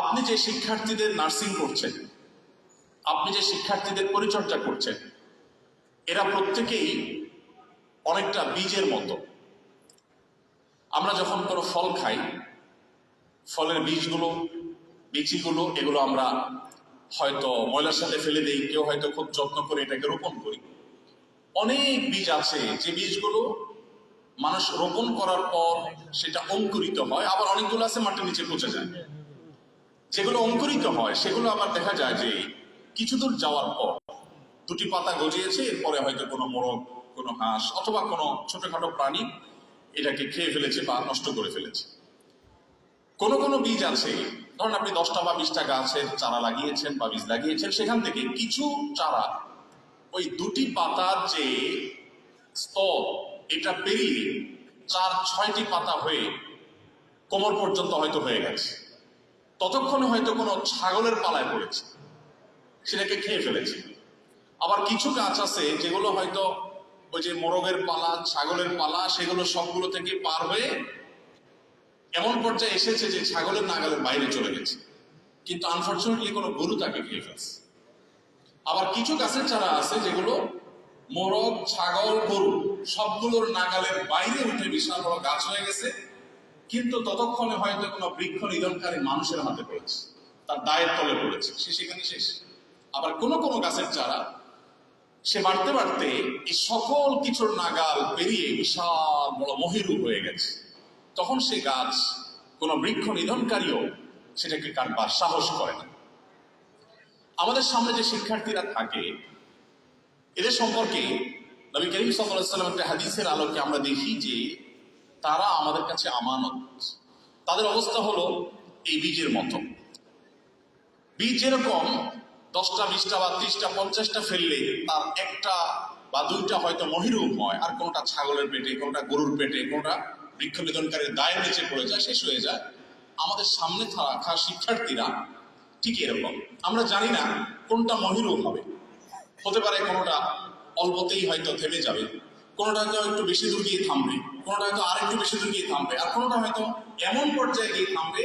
আপনি যে শিক্ষার্থীদের নার্সিং করছেন, আপনি যে শিক্ষার্থীদের পরিচর্যা করছেন, এরা প্রত্যেকেই অনেকটা বীজের মতো। আমরা যখন কোনো ফল খাই, ফলের বীজগুলো, বিচিগুলো, এগুলো আমরা হয়তো ময়লার সাথে ফেলে দিই, কেউ হয়তো খুব যত্ন করে এটাকে রোপণ করি। অনেক বীজ আছে, যে বীজগুলো মানুষ রোপণ করার পর সেটা অঙ্কুরিত হয়, আবার অনেকগুলো আছে মাটির নিচে পচে যায়। যেগুলো অঙ্কুরিত হয়, সেগুলো আবার দেখা যায় যে কিছু দূর যাওয়ার পর দুটি পাতা গজিয়েছে, এরপরে হয়তো কোনো মোরগ, কোনো হাঁস অথবা কোনো ছোটখাটো প্রাণী এটাকে খেয়ে ফেলেছে বা নষ্ট করে ফেলেছে। কোন কোন বীজ আছে, ধরুন আপনি দশটা বা বিশটা গাছের চারা লাগিয়েছেন বা বীজ লাগিয়েছেন, সেখান থেকে কিছু চারা ওই দুটি পাতার যে স্তর, এটা পেরিয়ে চার, ছয়টি পাতা হয়ে কোমর পর্যন্ত হয়তো হয়ে গেছে। ততক্ষণে হয়তো কোনো ছাগলের পালায় পড়েছে। সেটাকে খেয়ে ফেলেছে। আবার কিছু গাছ আছে যেগুলো হয়তো ওই যে মোরগের পালা, ছাগলের পালা, সেগুলো সবগুলো থেকে পার হয়ে এমন পর্যায়ে এসেছে যে ছাগলের নাগালের বাইরে চলে গেছে। কিন্তু আনফর্চুনেটলি কোনো গরু তাকে খেয়ে ফেলছে। আবার কিছু গাছের চারা আছে যেগুলো মোরগ, ছাগল, গরু সবগুলোর নাগালের বাইরে উঠে বিশাল বড় গাছ হয়ে গেছে। কিন্তু ততক্ষণে হয়তো কোনো বৃক্ষ নিধনকারী মানুষের হাতে পড়েছে। তার দায়ের তলে পড়েছে। সে সেখানে শেষ। আবার কোন কোন গাছের চারা সে বাড়তে বাড়তে এই সকল কিছুর নাগাল পেরিয়ে বিশাল বড় মহিরু হয়ে গেছে। তখন সে গাছ কোন বৃক্ষ নিধনকারীও সেটাকে কাটবার সাহস করে না। আমাদের সামনে যে শিক্ষার্থীরা থাকে, এদের সম্পর্কে নবী করিম সাল্লাম একটা হাদিসের আলোকে আমরা দেখি যে তারা আমাদের কাছে আমানত তাদের অবস্থা হলো এই বীজের মতো। বীজ যেরকম, দশটা, বিশটা বা ত্রিশটা, পঞ্চাশটা ফেললে তার একটা বা দুইটা হয়তো মহিরুম হয়, আর কোনটা ছাগলের পেটে, কোনটা গরুর পেটে, কোনটা বৃক্ষ নিধনকারীর দায়ের নিচে পড়ে যায়, শেষ হয়ে যায়। আমাদের সামনে থাকা শিক্ষার্থীরা ঠিক এরকম। আমরা জানি না কোনটা মহিরুম হবে। হতে পারে কোনোটা অল্পতেই হয়তো থেমে যাবে। কোনোটা হয়তো একটু বেশি দূর গিয়ে থামবে, কোনোটা হয়তো আর একটু বেশি দূর গিয়ে থামবে, আর কোনোটা হয়তো এমন পর্যায়ে গিয়ে থামবে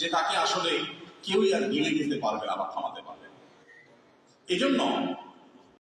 যে তাকে আসলে কেউই আর গিলে খেতে পারবে আবার থামাতে পারবে এই জন্য